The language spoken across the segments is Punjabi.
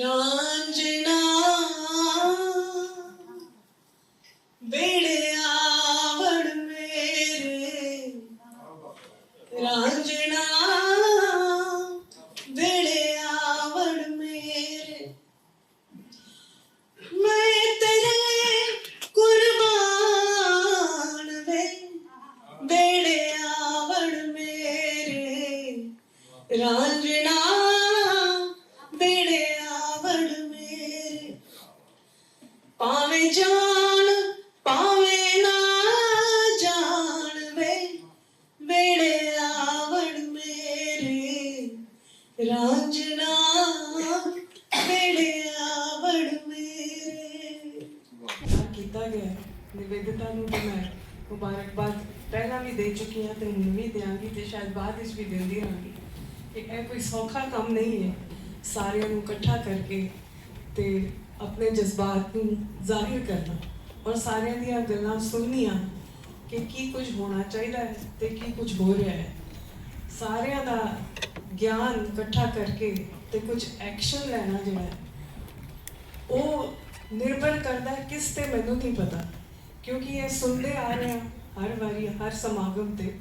രാഞ്ജന വിടയാവടും വേറെ രാഞ്ജന വിടയാവടും വേറെ മേത്തരെ കുർബാനവേ ਨਿਵੇਦਤਾ ਨੂੰ ਤਾਂ ਮੈਂ ਮੁਬਾਰਕਬਾਦ ਪਹਿਲਾਂ ਵੀ ਦੇ ਚੁੱਕੀ ਹਾਂ ਤੇ ਹੁਣ ਵੀ ਦਿਆਂਗੀ ਤੇ ਸ਼ਾਇਦ ਬਾਅਦ ਵਿੱਚ ਵੀ ਦਿੰਦੀ ਰਹਾਂਗੀ। ਕਿ ਇਹ ਕੋਈ ਸੌਖਾ ਕੰਮ ਨਹੀਂ ਹੈ ਸਾਰਿਆਂ ਨੂੰ ਇਕੱਠਾ ਕਰਕੇ ਤੇ ਆਪਣੇ ਜਜ਼ਬਾਤ ਨੂੰ ਜ਼ਾਹਿਰ ਕਰਨਾ ਔਰ ਸਾਰਿਆਂ ਦੀਆਂ ਗੱਲਾਂ ਸੁਣਨੀਆਂ ਕਿ ਕੀ ਕੁਝ ਹੋਣਾ ਚਾਹੀਦਾ ਹੈ ਤੇ ਕੀ ਕੁਝ ਹੋ ਰਿਹਾ ਹੈ। ਸਾਰਿਆਂ ਦਾ ਗਿਆਨ ਇਕੱਠਾ ਕਰਕੇ ਤੇ ਕੁਝ ਐਕਸ਼ਨ ਲੈਣਾ ਜਿਹੜਾ ਉਹ ਨਿਰਭਰ ਕਰਦਾ ਹੈ ਕਿਸ ਤੇ ਮੈਨੂੰ ਨਹੀਂ ਪਤਾ। ਕਿਉਂਕਿ ਇਹ ਸੁਣਦੇ ਆ ਰਹੇ ਹਾਂ ਹਰ ਵਾਰੀ, ਹਰ ਸਮਾਗਮ ਤੇ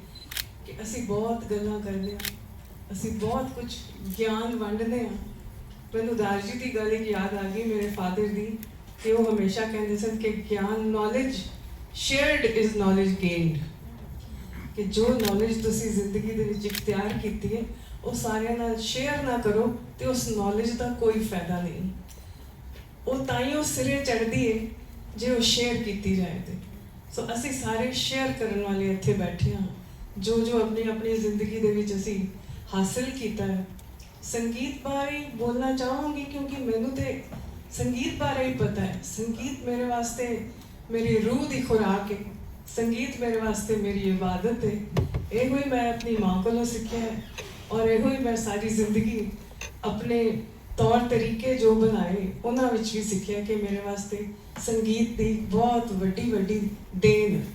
ਕਿ ਅਸੀਂ ਬਹੁਤ ਗੱਲਾਂ ਕਰਦੇ ਹਾਂ, ਅਸੀਂ ਬਹੁਤ ਕੁਝ ਗਿਆਨ ਵੰਡਦੇ ਹਾਂ। ਮੈਨੂੰ ਦਾਰ ਜੀ ਦੀ ਗੱਲ ਇੱਕ ਯਾਦ ਆ ਗਈ ਮੇਰੇ ਫਾਦਰ ਦੀ, ਕਿ ਉਹ ਹਮੇਸ਼ਾ ਕਹਿੰਦੇ ਸਨ ਕਿ ਗਿਆਨ knowledge shared is knowledge gained ਕਿ ਜੋ ਨੌਲੇਜ ਤੁਸੀਂ ਜ਼ਿੰਦਗੀ ਦੇ ਵਿੱਚ ਇਖਤਿਆਰ ਕੀਤੀ ਹੈ, ਉਹ ਸਾਰਿਆਂ ਨਾਲ ਸ਼ੇਅਰ ਨਾ ਕਰੋ ਤੇ ਉਸ ਨੌਲੇਜ ਦਾ ਕੋਈ ਫਾਇਦਾ ਨਹੀਂ। ਉਹ ਤਾਂ ਹੀ ਉਹ ਸਿਰੇ ਚੜਦੀ ਹੈ ਜੇ ਉਹ ਸ਼ੇਅਰ ਕੀਤੀ ਜਾਏ ਤੇ। ਸੋ ਅਸੀਂ ਸਾਰੇ ਸ਼ੇਅਰ ਕਰਨ ਵਾਲੇ ਇੱਥੇ ਬੈਠੇ ਹਾਂ। ਜੋ ਜੋ ਆਪਣੀ ਆਪਣੀ ਜ਼ਿੰਦਗੀ ਦੇ ਵਿੱਚ ਅਸੀਂ ਹਾਸਲ ਕੀਤਾ ਹੈ। ਸੰਗੀਤ ਬਾਰੇ ਬੋਲਣਾ ਚਾਹਾਂਗੀ ਕਿਉਂਕਿ ਮੈਨੂੰ ਤੇ ਸੰਗੀਤ ਬਾਰੇ ਹੀ ਪਤਾ ਹੈ। ਸੰਗੀਤ ਮੇਰੇ ਵਾਸਤੇ ਮੇਰੀ ਰੂਹ ਦੀ ਖੁਰਾਕ ਹੈ। ਸੰਗੀਤ ਮੇਰੇ ਵਾਸਤੇ ਮੇਰੀ ਇਬਾਦਤ ਹੈ। ਇਹੋ ਹੀ ਮੈਂ ਆਪਣੀ ਮਾਂ ਕੋਲੋਂ ਸਿੱਖਿਆ ਹੈ। ਔਰ ਇਹੋ ਹੀ ਮੈਂ ਸਾਰੀ ਜ਼ਿੰਦਗੀ ਆਪਣੇ ਤੌਰ ਤਰੀਕੇ ਜੋ ਬਣਾਏ, ਉਹਨਾਂ ਵਿੱਚ ਵੀ ਸਿੱਖਿਆ ਕਿ ਮੇਰੇ ਵਾਸਤੇ ਸੰਗੀਤ ਦੀ ਬਹੁਤ ਵੱਡੀ ਵੱਡੀ ਦੇਣ। ਹੈ।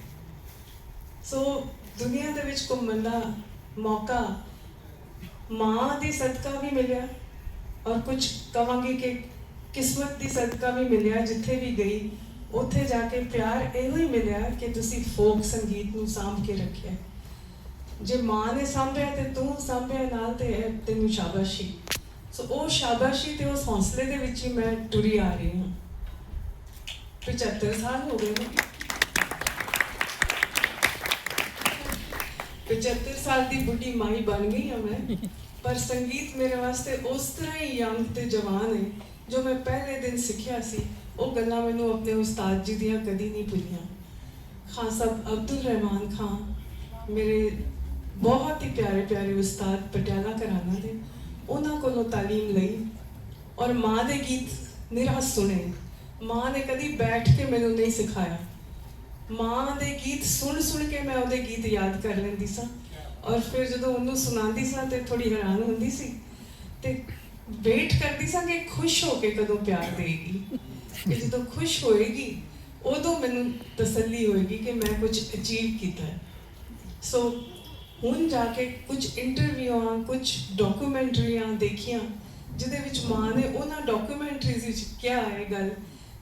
ਸੋ ਦੁਨੀਆ ਦੇ ਵਿੱਚ ਘੁੰਮਣ ਦਾ ਮੌਕਾ ਮਾਂ ਦੀ ਸਦਕਾ ਵੀ ਮਿਲਿਆ ਔਰ ਕੁਝ ਕਵਾਂਗੀ ਕਿ ਕਿਸਮਤ ਦੀ ਸਦਕਾ ਵੀ ਮਿਲਿਆ, ਜਿੱਥੇ ਵੀ ਗਈ, ਉੱਥੇ ਜਾ ਕੇ ਪਿਆਰ ਇਹੋ ਹੀ ਮਿਲਿਆ ਕਿ ਤੁਸੀਂ ਫੋਕ ਸੰਗੀਤ ਨੂੰ ਸਾਂਭ ਕੇ ਰੱਖਿਆ। ਜੇ ਮਾਂ ਨੇ ਸਾਂਭਿਆ ਤੇ ਤੂੰ ਸਾਂਭਿਆ, ਨਾਲ ਤੇ ਇਹ ਤੈਨੂੰ ਸ਼ਾਬਾਸ਼ੀ। ਸੋ ਉਹ ਸ਼ਾਬਾਸ਼ੀ ਤੇ ਉਸ ਹੌਸਲੇ ਦੇ ਵਿੱਚ ਹੀ ਮੈਂ ਟੁਰੀ ਆ ਰਹੀ ਹਾਂ। 75 ਸਾਲ ਹੋ ਗਏ ਪਚੱਤਰ ਸਾਲ ਦੀ ਬੁੱਢੀ ਮਾਈ ਬਣ ਗਈ ਹਾਂ ਮੈਂ ਪਰ ਸੰਗੀਤ ਮੇਰੇ ਵਾਸਤੇ ਉਸ ਤਰ੍ਹਾਂ ਹੀ ਯੰਗ ਤੇ ਜਵਾਨ ਹੈ ਜੋ ਮੈਂ ਪਹਿਲੇ ਦਿਨ ਸਿੱਖਿਆ ਸੀ ਉਹ ਗੱਲਾਂ ਮੈਨੂੰ ਆਪਣੇ ਉਸਤਾਦ ਜੀ ਦੀਆਂ ਕਦੀ ਨਹੀਂ ਭੁੱਲੀਆਂ ਖਾਨ ਸਾਹਿਬ ਅਬਦੁਲ ਰਹਿਮਾਨ ਖਾਨ ਮੇਰੇ ਬਹੁਤ ਹੀ ਪਿਆਰੇ ਪਿਆਰੇ ਉਸਤਾਦ ਪਟਿਆਲਾ ਘਰਾਣਾ ਦੇ ਉਹਨਾਂ ਕੋਲੋਂ ਤਾਲੀਮ ਲਈ ਔਰ ਮਾਂ ਦੇ ਗੀਤ ਨਿਰਾ ਸੁਣੇ ਮਾਂ ਨੇ ਕਦੀ ਬੈਠ ਕੇ ਮੈਨੂੰ ਨਹੀਂ ਸਿਖਾਇਆ। ਮਾਂ ਦੇ ਗੀਤ ਸੁਣ ਸੁਣ ਕੇ ਮੈਂ ਉਹਦੇ ਗੀਤ ਯਾਦ ਕਰ ਲੈਂਦੀ ਸਾਂ। ਔਰ ਫਿਰ ਜਦੋਂ ਉਹਨੂੰ ਸੁਣਾਉਂਦੀ ਸਾਂ ਤੇ ਥੋੜੀ ਹੈਰਾਨ ਹੁੰਦੀ ਸੀ ਤੇ ਵੇਟ ਕਰਦੀ ਸਾਂ ਕਿ ਖੁਸ਼ ਹੋ ਕੇ ਕਦੋਂ ਪਿਆਰ ਦੇਗੀ ਕਿ ਜਦੋਂ ਖੁਸ਼ ਹੋਏਗੀ, ਉਦੋਂ ਮੈਨੂੰ ਤਸੱਲੀ ਹੋਏਗੀ ਕਿ ਮੈਂ ਕੁਝ ਅਚੀਵ ਕੀਤਾ ਹੈ। ਸੋ ਹੁਣ ਜਾ ਕੇ ਕੁਝ ਇੰਟਰਵਿਊਆਂ ਕੁਝ ਡਾਕੂਮੈਂਟਰੀਆਂ ਦੇਖੀਆਂ, ਜਿਹਦੇ ਵਿੱਚ ਮਾਂ ਨੇ ਉਹਨਾਂ ਡਾਕੂਮੈਂਟਰੀਜ਼ ਵਿੱਚ ਕਿਹਾ ਹੈ ਗੱਲ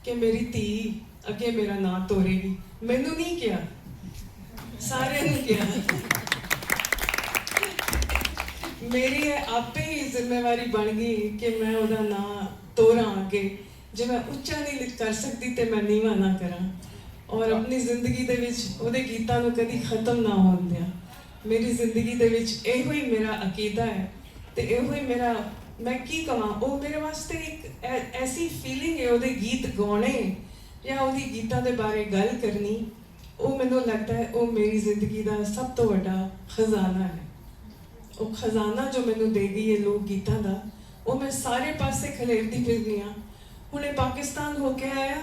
ਕਿ ਮੇਰੀ ਧੀ ਅੱਗੇ ਮੇਰਾ ਨਾਂ ਤੋਰੇਗੀ। ਮੈਨੂੰ ਨਹੀਂ ਕਿਹਾ। ਸਾਰਿਆਂ ਨੂੰ ਕਿਹਾ। ਮੇਰੀ ਇਹ ਆਪੇ ਹੀ ਜ਼ਿੰਮੇਵਾਰੀ ਬਣ ਗਈ ਕਿ ਮੈਂ ਉਹਦਾ ਨਾਂ ਤੋਰਾਂ ਅੱਗੇ। ਜੇ ਮੈਂ ਉੱਚਾ ਨਹੀਂ ਕਰ ਸਕਦੀ ਤੇ ਮੈਂ ਨੀਵਾਂ ਨਾ ਕਰਾਂ। ਔਰ ਆਪਣੀ ਜ਼ਿੰਦਗੀ ਦੇ ਵਿੱਚ ਉਹਦੇ ਗੀਤਾਂ ਨੂੰ ਕਦੀ ਖਤਮ ਨਾ ਹੋਣ ਦਿਆਂ। ਮੇਰੀ ਜ਼ਿੰਦਗੀ ਦੇ ਵਿੱਚ ਇਹੋ ਹੀ ਮੇਰਾ ਅਕੀਦਾ ਹੈ ਤੇ ਇਹੋ ਹੀ ਮੇਰਾ ਮੈਂ ਕੀ ਕਹਾਂ ਉਹ ਮੇਰੇ ਵਾਸਤੇ ਇੱਕ ਐਸੀ ਫੀਲਿੰਗ ਹੈ, ਉਹਦੇ ਗੀਤ ਗਾਉਣੇ ਜਾਂ ਉਹਦੀ ਗੀਤਾਂ ਦੇ ਬਾਰੇ ਗੱਲ ਕਰਨੀ, ਉਹ ਮੈਨੂੰ ਲੱਗਦਾ ਹੈ ਉਹ ਮੇਰੀ ਜ਼ਿੰਦਗੀ ਦਾ ਸਭ ਤੋਂ ਵੱਡਾ ਖਜ਼ਾਨਾ ਹੈ। ਉਹ ਖਜ਼ਾਨਾ ਜੋ ਮੈਨੂੰ ਦੇ ਗਈ ਹੈ ਲੋਕ ਗੀਤਾਂ ਦਾ, ਉਹ ਮੈਂ ਸਾਰੇ ਪਾਸੇ ਖਲੇਰਦੀ ਫਿਰਦੀ ਹਾਂ। ਹੁਣੇ ਪਾਕਿਸਤਾਨ ਹੋ ਕੇ ਆਇਆ।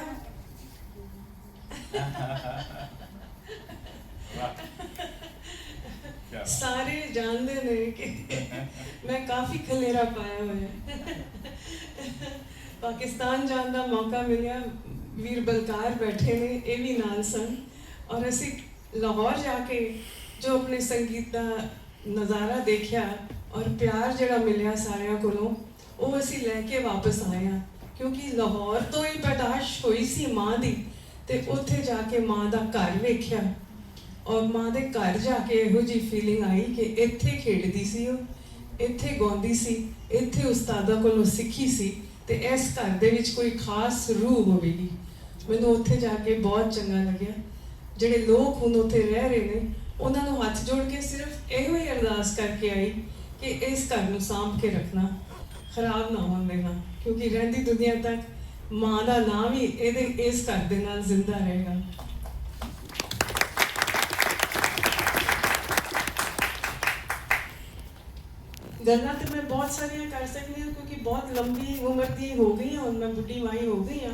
ਕਿਆ ਸਾਰੇ ਜਾਣਦੇ ਨੇ ਕਿ ਮੈਂ ਕਾਫੀ ਖਲੇਰਾ ਪਾਇਆ ਹੋਇਆ ਪਾਕਿਸਤਾਨ ਜਾਣ ਦਾ ਮੌਕਾ ਮਿਲਿਆ, ਵੀਰ ਬਲਕਾਰ ਬੈਠੇ ਨੇ, ਇਹ ਵੀ ਨਾਲ ਸਨ। ਔਰ ਅਸੀਂ ਲਾਹੌਰ ਜਾ ਕੇ ਜੋ ਆਪਣੇ ਸੰਗੀਤ ਦਾ ਨਜ਼ਾਰਾ ਦੇਖਿਆ ਔਰ ਪਿਆਰ ਜਿਹੜਾ ਮਿਲਿਆ ਸਾਰਿਆਂ ਕੋਲੋਂ, ਉਹ ਅਸੀਂ ਲੈ ਕੇ ਵਾਪਸ ਆਏ ਹਾਂ। ਕਿਉਂਕਿ ਲਾਹੌਰ ਤੋਂ ਹੀ ਪੈਦਾਸ਼ ਹੋਈ ਸੀ ਮਾਂ ਦੀ ਤੇ ਉੱਥੇ ਜਾ ਕੇ ਮਾਂ ਦਾ ਘਰ ਵੇਖਿਆ। ਔਰ ਮਾਂ ਦੇ ਘਰ ਜਾ ਕੇ ਇਹੋ ਜੀ ਫੀਲਿੰਗ ਆਈ ਕਿ ਇੱਥੇ ਖੇਡਦੀ ਸੀ ਉਹ, ਇੱਥੇ ਗਾਉਂਦੀ ਸੀ, ਇੱਥੇ ਉਸਤਾਦਾਂ ਕੋਲੋਂ ਸਿੱਖੀ ਸੀ ਤੇ ਇਸ ਘਰ ਦੇ ਵਿੱਚ ਕੋਈ ਖਾਸ ਰੂਹ ਹੋਵੇਗੀ ਮੈਨੂੰ ਉੱਥੇ ਜਾ ਕੇ ਬਹੁਤ ਚੰਗਾ ਲੱਗਿਆ। ਜਿਹੜੇ ਲੋਕ ਹੁਣ ਉੱਥੇ ਰਹਿ ਰਹੇ ਨੇ, ਉਹਨਾਂ ਨੂੰ ਹੱਥ ਜੋੜ ਕੇ ਸਿਰਫ ਇਹੋ ਹੀ ਅਰਦਾਸ ਕਰਕੇ ਆਈ ਕਿ ਇਸ ਘਰ ਨੂੰ ਸਾਂਭ ਕੇ ਰੱਖਣਾ, ਖਰਾਬ ਨਾ ਹੋਣ ਦੇਣਾ, ਕਿਉਂਕਿ ਰਹਿੰਦੀ ਦੁਨੀਆ ਤੱਕ ਮਾਂ ਦਾ ਨਾਮ ਹੀ ਇਹਦੇ, ਇਸ ਘਰ ਦੇ ਨਾਲ ਜ਼ਿੰਦਾ ਰਹੇਗਾ। ਗੱਲਾਂ ਤੇ ਮੈਂ ਬਹੁਤ ਸਾਰੀਆਂ ਕਰ ਸਕਦੀ ਹਾਂ, ਕਿਉਂਕਿ ਬਹੁਤ ਲੰਬੀ ਉਮਰ ਦੀ ਹੋ ਗਈ ਹਾਂ, ਹੁਣ ਮੈਂ ਬੁੱਢੀ ਮਾਈ ਹੋ ਗਈ ਹਾਂ।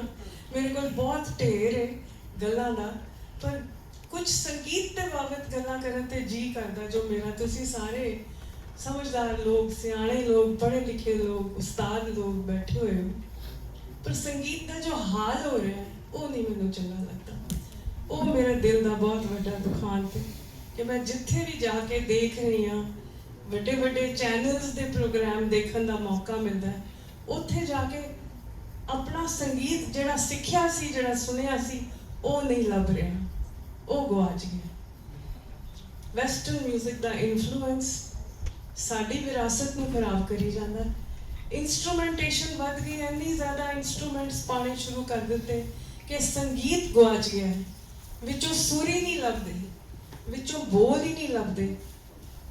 ਮੇਰੇ ਕੋਲ ਬਹੁਤ ਢੇਰ ਹੈ ਗੱਲਾਂ ਦਾ, ਪਰ ਕੁਝ ਸੰਗੀਤ ਦੇ ਬਾਬਤ ਗੱਲਾਂ ਕਰਨ ਤੇ ਜੀ ਕਰਦਾ, ਜੋ ਮੇਰਾ ਤੁਸੀਂ ਸਾਰੇ ਸਮਝਦਾਰ ਲੋਕ, ਸਿਆਣੇ ਲੋਕ ਪੜ੍ਹੇ ਲਿਖੇ ਲੋਕ, ਉਸਤਾਦ ਲੋਕ ਬੈਠੇ ਹੋਏ ਹੋ। ਪਰ ਸੰਗੀਤ ਦਾ ਜੋ ਹਾਲ ਹੋ ਰਿਹਾ ਹੈ, ਉਹ ਨਹੀਂ ਮੈਨੂੰ ਚੰਗਾ ਲੱਗਦਾ। ਉਹ ਮੇਰੇ ਦਿਲ ਦਾ ਬਹੁਤ ਵੱਡਾ ਦੁਖਾਂਤ ਹੈ ਕਿ ਮੈਂ ਜਿੱਥੇ ਵੀ ਜਾ ਕੇ ਦੇਖ ਰਹੀ ਹਾਂ ਵੱਡੇ ਵੱਡੇ ਚੈਨਲਸ ਦੇ ਪ੍ਰੋਗਰਾਮ ਦੇਖਣ ਦਾ ਮੌਕਾ ਮਿਲਦਾ ਹੈ। ਉੱਥੇ ਜਾ ਕੇ ਆਪਣਾ ਸੰਗੀਤ ਜਿਹੜਾ ਸਿੱਖਿਆ ਸੀ, ਜਿਹੜਾ ਸੁਣਿਆ ਸੀ, ਉਹ ਨਹੀਂ ਲੱਭ ਰਿਹਾ। ਉਹ ਗਵਾਚ ਗਿਆ। ਵੈਸਟਰਨ 뮤직 ਦਾ ਇਨਫਲੂਐਂਸ ਸਾਡੀ ਵਿਰਾਸਤ ਨੂੰ ਖਰਾਬ ਕਰੀ ਜਾਂਦਾ ਹੈ। ਇਨਸਟਰੂਮੈਂਟੇਸ਼ਨ ਵੱਧ ਗਈ, ਇੰਨੀ ਜ਼ਿਆਦਾ ਇਨਸਟਰੂਮੈਂਟਸ ਪਾਣੇ ਸ਼ੁਰੂ ਕਰ ਦਿੱਤੇ ਕਿ ਸੰਗੀਤ ਗਵਾਚ ਗਿਆ ਹੈ। ਵਿੱਚੋਂ ਸੁਰ ਹੀ ਨਹੀਂ ਲੱਭਦੇ, ਵਿੱਚੋਂ ਬੋਲ ਹੀ ਨਹੀਂ ਲੱਭਦੇ।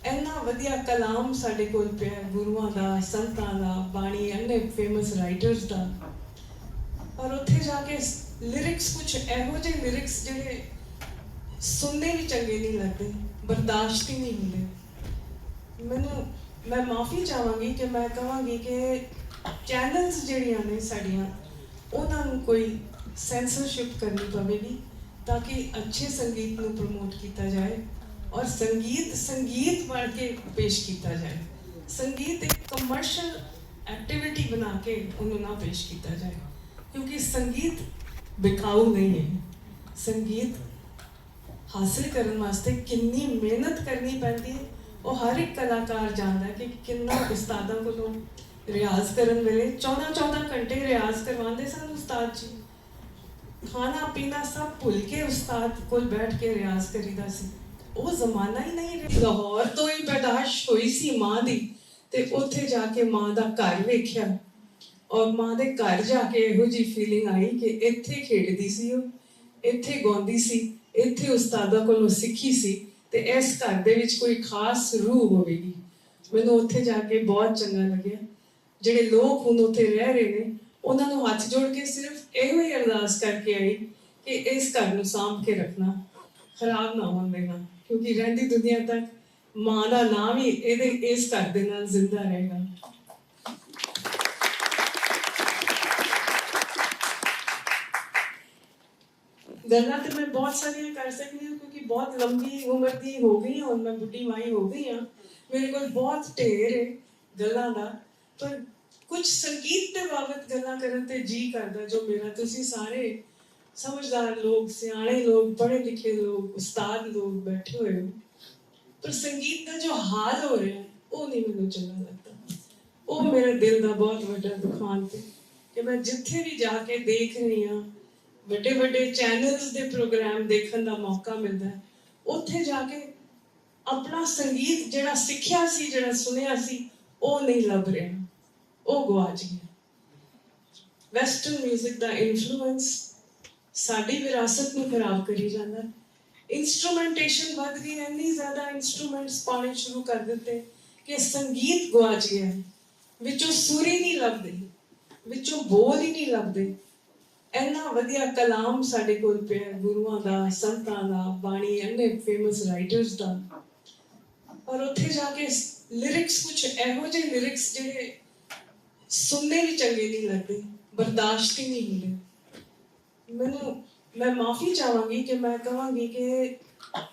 ਇੰਨਾ ਵਧੀਆ ਕਲਾਮ ਸਾਡੇ ਕੋਲ ਪਿਆ ਗੁਰੂਆਂ ਦਾ, ਸੰਤਾਂ ਦਾ, ਬਾਣੀ, ਇੰਨੇ ਫੇਮਸ ਰਾਈਟਰਸ ਦਾ। ਔਰ ਉੱਥੇ ਜਾ ਕੇ ਲਿਰਿਕਸ ਕੁਝ ਇਹੋ ਜਿਹੇ ਲਿਰਿਕਸ ਜਿਹੜੇ ਸੁਣਨੇ ਵੀ ਚੰਗੇ ਨਹੀਂ ਲੱਗਦੇ, ਬਰਦਾਸ਼ਤ ਹੀ ਨਹੀਂ ਹੁੰਦੇ। ਮੈਨੂੰ, ਮੈਂ ਮਾਫੀ ਚਾਹਾਂਗੀ ਕਿ ਮੈਂ ਕਹਾਂਗੀ ਕਿ ਚੈਨਲਸ ਜਿਹੜੀਆਂ ਨੇ ਸਾਡੀਆਂ, ਉਹਨਾਂ ਨੂੰ ਕੋਈ ਸੈਂਸਰਸ਼ਿਪ ਕਰਨੀ ਪਵੇਗੀ, ਤਾਂ ਕਿ ਅੱਛੇ ਸੰਗੀਤ ਨੂੰ ਪ੍ਰਮੋਟ ਕੀਤਾ ਜਾਏ। ਔਰ ਸੰਗੀਤ ਸੰਗੀਤ ਬਣ ਕੇ ਪੇਸ਼ ਕੀਤਾ ਜਾਏ ਸੰਗੀਤ ਇੱਕ ਕਮਰਸ਼ੀਅਲ ਐਕਟੀਵਿਟੀ ਬਣਾ ਕੇ ਉਹਨੂੰ ਨਾ ਪੇਸ਼ ਕੀਤਾ ਜਾਏ ਕਿਉਂਕਿ ਸੰਗੀਤ ਬਿਕਾਊ ਨਹੀਂ ਹੈ ਸੰਗੀਤ ਹਾਸਿਲ ਕਰਨ ਵਾਸਤੇ ਕਿੰਨੀ ਮਿਹਨਤ ਕਰਨੀ ਪੈਂਦੀ ਹੈ ਉਹ ਹਰ ਇੱਕ ਕਲਾਕਾਰ ਜਾਣਦਾ ਕਿ ਕਿੰਨਾ ਉਸਤਾਦਾਂ ਕੋਲੋਂ ਰਿਆਜ਼ ਕਰਨ ਵੇਲੇ 14 14 ਘੰਟੇ ਰਿਆਜ਼ ਕਰਵਾਉਂਦੇ ਸਨ ਉਸਤਾਦ ਜੀ ਖਾਣਾ ਪੀਣਾ ਸਭ ਭੁੱਲ ਕੇ ਉਸਤਾਦ ਕੋਲ ਬੈਠ ਕੇ ਰਿਆਜ਼ ਕਰੀਦਾ ਸੀ ਉਹ ਜ਼ਮਾਨਾ ਹੀ ਨਹੀਂ ਰਿਹਾ। ਲਾਹੌਰ ਤੋਂ ਹੀ ਪੈਦਾਸ਼ ਹੋਈ ਸੀ ਮਾਂ ਦੀ ਤੇ ਉੱਥੇ ਜਾ ਕੇ ਮਾਂ ਦਾ ਘਰ ਵੇਖਿਆ। ਔਰ ਮਾਂ ਦੇ ਘਰ ਜਾ ਕੇ ਇਹੋ ਜੀ ਫੀਲਿੰਗ ਆਈ ਕਿ ਇੱਥੇ ਖੇਡਦੀ ਸੀ ਉਹ, ਇੱਥੇ ਗਾਉਂਦੀ ਸੀ, ਇੱਥੇ ਉਸਤਾਦਾਂ ਕੋਲੋਂ ਸਿੱਖੀ ਸੀ ਤੇ ਇਸ ਘਰ ਦੇ ਵਿੱਚ ਕੋਈ ਖਾਸ ਰੂਹ ਹੋਵੇਗੀ। ਮੈਨੂੰ ਉੱਥੇ ਜਾ ਕੇ ਬਹੁਤ ਚੰਗਾ ਲੱਗਿਆ। ਜਿਹੜੇ ਲੋਕ ਹੁਣ ਉੱਥੇ ਰਹਿ ਰਹੇ ਨੇ, ਉਹਨਾਂ ਨੂੰ ਹੱਥ ਜੋੜ ਕੇ ਸਿਰਫ ਇਹੋ ਹੀ ਅਰਦਾਸ ਕਰਕੇ ਆਈ ਕਿ ਇਸ ਘਰ ਨੂੰ ਸਾਂਭ ਕੇ ਰੱਖਣਾ, ਖਰਾਬ ਨਾ ਹੋਣ ਦੇਣਾ। ਕਿਉਂਕਿ ਰਹਿੰਦੀ ਦੁਨੀਆ ਤੱਕ ਮਾਂ ਦਾ ਨਾਮ ਹੀ ਇਹਦੇ, ਇਸ ਘਰ ਦੇ ਨਾਲ ਜ਼ਿੰਦਾ ਰਹੇਗਾ। ਗੱਲਾਂ ਤੇ ਮੈਂ ਬਹੁਤ ਸਾਰੀਆਂ ਕਰ ਸਕਦੀ ਹਾਂ ਕਿਉਂਕਿ ਬਹੁਤ ਲੰਬੀ ਉਮਰ ਦੀ ਹੋ ਗਈ ਹਾਂ, ਹੁਣ ਮੈਂ ਬੁੱਢੀ ਮਾਈ ਹੋ ਗਈ ਹਾਂ। ਮੇਰੇ ਕੋਲ ਬਹੁਤ ਢੇਰ ਹੈ ਗੱਲਾਂ ਦਾ, ਪਰ ਕੁਝ ਸੰਗੀਤ ਦੇ ਬਾਬਤ ਗੱਲਾਂ ਕਰਨ ਤੇ ਜੀ ਕਰਦਾ ਜੋ ਮੇਰਾ ਤੁਸੀਂ ਸਾਰੇ ਸਮਝਦਾਰ ਲੋਕ ਸਿਆਣੇ ਲੋਕ ਪੜ੍ਹੇ ਲਿਖੇ ਲੋਕ ਉਸਤਾਦ ਲੋਕ ਬੈਠੇ ਹੋਏ ਹੋ ਪਰ ਸੰਗੀਤ ਦਾ ਜੋ ਹਾਲ ਹੋ ਰਿਹਾ ਉਹ ਨਹੀਂ ਮੈਨੂੰ ਚੰਗਾ ਲੱਗਦਾ ਉਹ ਮੇਰੇ ਦਿਲ ਦਾ ਬਹੁਤ ਵੱਡਾ ਦੁਖਾਂਤ ਹੈ ਕਿ ਮੈਂ ਜਿੱਥੇ ਵੀ ਜਾ ਕੇ ਦੇਖ ਰਹੀ ਹਾਂ ਵੱਡੇ ਵੱਡੇ ਚੈਨਲਸ ਦੇ ਪ੍ਰੋਗਰਾਮ ਦੇਖਣ ਦਾ ਮੌਕਾ ਮਿਲਦਾ ਹੈ ਉੱਥੇ ਜਾ ਕੇ ਆਪਣਾ ਸੰਗੀਤ ਜਿਹੜਾ ਸਿੱਖਿਆ ਸੀ ਜਿਹੜਾ ਸੁਣਿਆ ਸੀ ਉਹ ਨਹੀਂ ਲੱਭ ਰਿਹਾ ਉਹ ਗਵਾਚ ਗਿਆ ਵੈਸਟਰਨ 뮤직 ਦਾ ਇਨਫਲੂਐਂਸ ਸਾਡੀ ਵਿਰਾਸਤ ਨੂੰ ਖਰਾਬ ਕਰੀ ਜਾਂਦਾ। ਹੈ ਇਨਸਟਰੂਮੈਂਟੇਸ਼ਨ ਵੱਧ ਗਈ, ਇੰਨੀ ਜ਼ਿਆਦਾ ਇਨਸਟਰੂਮੈਂਟਸ ਪਾਣੇ ਸ਼ੁਰੂ ਕਰ ਦਿੱਤੇ ਕਿ ਸੰਗੀਤ ਗਵਾਚ ਗਿਆ ਹੈ। ਵਿੱਚੋਂ ਸੁਰ ਹੀ ਨਹੀਂ ਲੱਭਦੇ, ਵਿੱਚੋਂ ਬੋਲ ਹੀ ਨਹੀਂ ਲੱਭਦੇ। ਇੰਨਾ ਵਧੀਆ ਕਲਾਮ ਸਾਡੇ ਕੋਲ ਪਿਆ ਗੁਰੂਆਂ ਦਾ, ਸੰਤਾਂ ਦਾ, ਬਾਣੀ, ਇੰਨੇ ਫੇਮਸ ਰਾਈਟਰਸ ਦਾ। ਔਰ ਉੱਥੇ ਜਾ ਕੇ ਲਿਰਿਕਸ ਕੁਝ ਇਹੋ ਜਿਹੇ ਲਿਰਿਕਸ ਜਿਹੜੇ ਸੁਣਨੇ ਵੀ ਚੰਗੇ ਨਹੀਂ ਲੱਗਦੇ, ਬਰਦਾਸ਼ਤ ਹੀ ਨਹੀਂ ਹੁੰਦੇ। ਮੈਨੂੰ, ਮੈਂ ਮਾਫੀ ਚਾਹਾਂਗੀ ਕਿ ਮੈਂ ਕਹਾਂਗੀ ਕਿ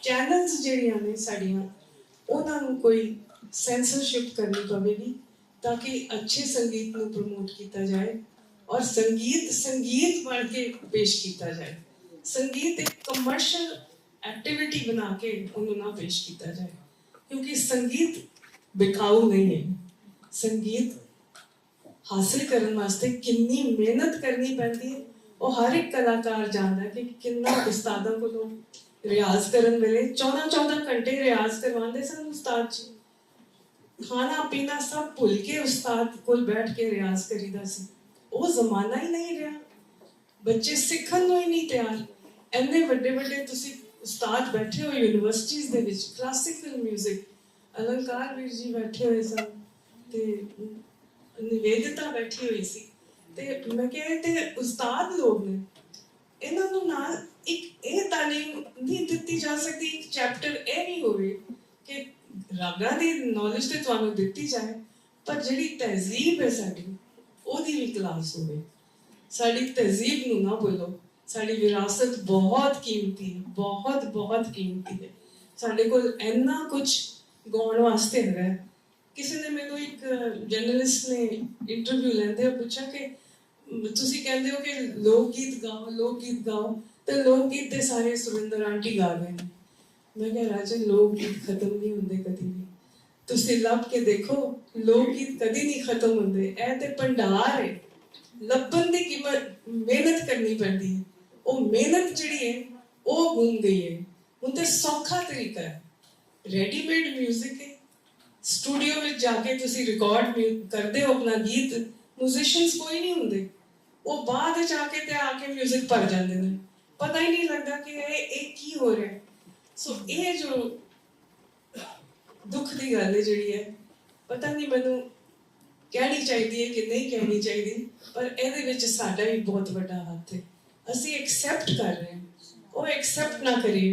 ਚੈਨਲਸ ਜਿਹੜੀਆਂ ਨੇ ਸਾਡੀਆਂ, ਉਹਨਾਂ ਨੂੰ ਕੋਈ ਸੈਂਸਰਸ਼ਿਪ ਕਰਨੀ ਪਵੇਗੀ ਤਾਂ ਕਿ ਅੱਛੇ ਸੰਗੀਤ ਨੂੰ ਪ੍ਰਮੋਟ ਕੀਤਾ ਜਾਏ ਔਰ ਸੰਗੀਤ ਸੰਗੀਤ ਬਣ ਕੇ ਪੇਸ਼ ਕੀਤਾ ਜਾਏ। ਸੰਗੀਤ ਇੱਕ ਕਮਰਸ਼ੀਅਲ ਐਕਟੀਵਿਟੀ ਬਣਾ ਕੇ ਉਹਨੂੰ ਨਾ ਪੇਸ਼ ਕੀਤਾ ਜਾਏ, ਕਿਉਂਕਿ ਸੰਗੀਤ ਬਿਕਾਊ ਨਹੀਂ ਹੈ। ਸੰਗੀਤ ਹਾਸਿਲ ਕਰਨ ਵਾਸਤੇ ਕਿੰਨੀ ਮਿਹਨਤ ਕਰਨੀ ਪੈਂਦੀ ਹੈ ਉਹ ਹਰ ਇੱਕ ਕਲਾਕਾਰ ਜਾਣਦਾ ਕਿ ਕਿੰਨਾ ਉਸਤਾਦਾਂ ਕੋਲੋਂ ਰਿਆਜ਼ ਕਰਨ ਵੇਲੇ 14 14 ਘੰਟੇ ਰਿਆਜ਼ ਕਰਵਾਉਂਦੇ ਸਨ ਉਸਤਾਦ ਜੀ। ਖਾਣਾ ਪੀਣਾ ਸਭ ਭੁੱਲ ਕੇ ਉਸਤਾਦ ਕੋਲ ਬੈਠ ਕੇ ਰਿਆਜ਼ ਕਰੀਦਾ ਸੀ। ਉਹ ਜ਼ਮਾਨਾ ਹੀ ਨਹੀਂ ਰਿਹਾ। ਬੱਚੇ ਸਿੱਖਣ ਨੂੰ ਹੀ ਨਹੀਂ ਤਿਆਰ। ਇੰਨੇ ਵੱਡੇ ਵੱਡੇ ਤੁਸੀਂ ਉਸਤਾਦ ਬੈਠੇ ਹੋ ਯੂਨੀਵਰਸਿਟੀਜ਼ ਦੇ ਵਿੱਚ ਕਲਾਸਿਕਲ 뮤직 ਅਲੰਕਾਰ ਵੀਰ ਜੀ ਬੈਠੇ ਹੋਏ ਸਨ ਤੇ ਨਿਵੇਦਤਾ ਬੈਠੀ ਹੋਈ ਸੀ। ਤੇ ਮੈਂ ਕਿਹਾ ਇਹ ਤੇ ਉਸਤਾਦ ਲੋਕ ਨੇ। ਇਹਨਾਂ ਨੂੰ ਨਾਲ ਇੱਕ ਇਹ ਤਾਲੀਮ ਨਹੀਂ ਦਿੱਤੀ ਜਾ ਸਕਦੀ, ਇੱਕ ਚੈਪਟਰ ਇਹ ਨਹੀਂ ਹੋਵੇ ਕਿ ਰਾਗਾਂ ਦੀ ਨੌਲੇਜ ਤੇ ਤੁਹਾਨੂੰ ਦਿੱਤੀ ਜਾਏ, ਪਰ ਜਿਹੜੀ ਤਹਿਜ਼ੀਬ ਹੈ ਸਾਡੀ, ਉਹਦੀ ਵੀ ਕਲਾਸ ਹੋਵੇ। ਸਾਡੀ ਤਹਿਜ਼ੀਬ ਨੂੰ ਨਾ ਭੁੱਲੋ। ਸਾਡੀ ਵਿਰਾਸਤ ਬਹੁਤ ਕੀਮਤੀ ਹੈ, ਬਹੁਤ ਬਹੁਤ ਕੀਮਤੀ ਹੈ। ਸਾਡੇ ਕੋਲ ਇੰਨਾ ਕੁਝ ਗਾਉਣ ਵਾਸਤੇ ਹੈਗਾ ਹੈ। ਕਿਸੇ ਨੇ ਮੈਨੂੰ ਇੱਕ ਜਰਨਲਿਸਟ ਨੇ ਇੰਟਰਵਿਊ ਲੈਂਦੇ ਹੋਏ ਪੁੱਛਿਆ ਕਿ ਤੁਸੀਂ ਕਹਿੰਦੇ ਹੋ ਕਿ ਲੋਕ ਗੀਤ ਗਾਓ, ਲੋਕ ਗੀਤ ਗਾਓ, ਤੇ ਲੋਕ ਗੀਤ ਦੇ ਸਾਰੇ ਸੁਰਿੰਦਰ ਆਂਟੀ ਗਾ ਗਏ ਨੇ। ਮੈਂ ਕਿਹਾ ਰਾਜਨ ਲੋਕ ਗੀਤ ਖਤਮ ਨਹੀਂ ਹੁੰਦੇ ਕਦੀ ਵੀ। ਤੁਸੀਂ ਲੱਭ ਕੇ ਦੇਖੋ, ਲੋਕ ਗੀਤ ਕਦੀ ਨਹੀਂ ਖਤਮ ਹੁੰਦੇ। ਇਹ ਤੇ ਭੰਡਾਰ ਹੈ ਲੱਭਣ ਦੀ ਕੀਮਤ ਮਿਹਨਤ ਕਰਨੀ ਪੈਂਦੀ ਹੈ ਉਹ ਮਿਹਨਤ ਜਿਹੜੀ ਹੈ ਉਹ ਗੁੰਮ ਗਈ ਹੈ ਹੁਣ ਤੇ ਸੌਖਾ ਤਰੀਕਾ ਹੈ ਰੈਡੀਮੇਡ 뮤직 ਹੈ ਸਟੂਡੀਓ ਵਿੱਚ ਜਾ ਕੇ ਤੁਸੀਂ ਰਿਕਾਰਡ ਕਰਦੇ ਹੋ ਆਪਣਾ ਗੀਤ। ਮਿਊਜ਼ੀਸ਼ੀਅਨਸ ਕੋਈ ਨਹੀਂ ਹੁੰਦੇ। ਉਹ ਬਾਅਦ ਵਿੱਚ ਆ ਕੇ ਤੇ ਆ ਕੇ 뮤직 ਭਰ ਜਾਂਦੇ ਨੇ। ਪਤਾ ਹੀ ਨਹੀਂ ਲੱਗਦਾ ਕਿ ਇਹ ਇਹ ਕੀ ਹੋ ਰਿਹਾ ਸੋ ਇਹ ਜੋ ਦੁੱਖ ਦੀ ਗੱਲ ਹੈ ਜਿਹੜੀ ਹੈ, ਪਤਾ ਨਹੀਂ ਮੈਨੂੰ ਕਹਿਣੀ ਚਾਹੀਦੀ ਹੈ ਕਿ ਨਹੀਂ ਕਹਿਣੀ ਚਾਹੀਦੀ, ਪਰ ਇਹਦੇ ਵਿੱਚ ਸਾਡਾ ਵੀ ਬਹੁਤ ਵੱਡਾ ਹੱਥ ਹੈ। ਅਸੀਂ ਐਕਸੈਪਟ ਕਰ ਰਹੇ ਹਾਂ। ਉਹ ਐਕਸੈਪਟ ਨਾ ਕਰੀਏ।